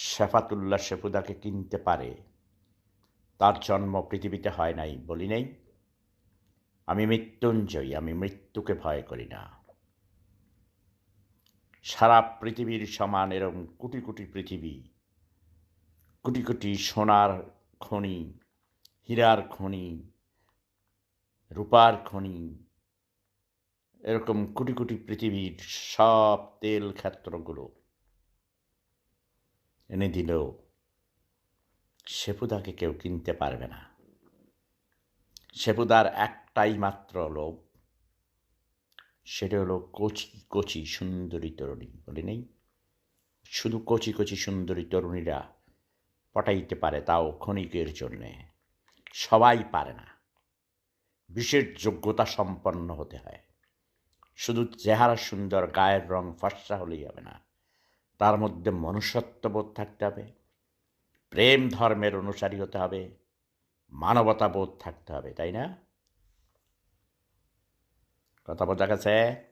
শেফাতুল্লাহ শেফুদাকে কিনতে পারে। তার জন্ম পৃথিবীতে হয় নাই বলি নেই। আমি মৃত্যুঞ্জয়ী, আমি মৃত্যুকে ভয় করি না। সারা পৃথিবীর সমান এরম কোটি কোটি পৃথিবী, কোটি কোটি সোনার খনি, হীরার খনি, রূপার খনি, এরকম কোটি কোটি পৃথিবীর সব তেল ক্ষেত্রগুলো এনে দিলেও সেপুদাকে কেউ কিনতে পারবে না। সেপুদার একটাই মাত্র লোক সেটা হলো কচি কচি সুন্দরী তরুণী। বলি নেই? শুধু কচি কচি সুন্দরী তরুণীরা পটাইতে পারে তাও ক্ষণিকের জন্যে। সবাই পারে না। বিশেষ যোগ্যতা সম্পন্ন হতে হয়। শুধু চেহারা সুন্দর, গায়ের রং ফর্সা হলেই হবে না। তার মধ্যে মনুষ্যত্ববোধ থাকতে হবে, প্রেম ধর্মের অনুসারী হতে হবে, মানবতাবোধ থাকতে হবে, তাই না? কথা বোঝা গেছে?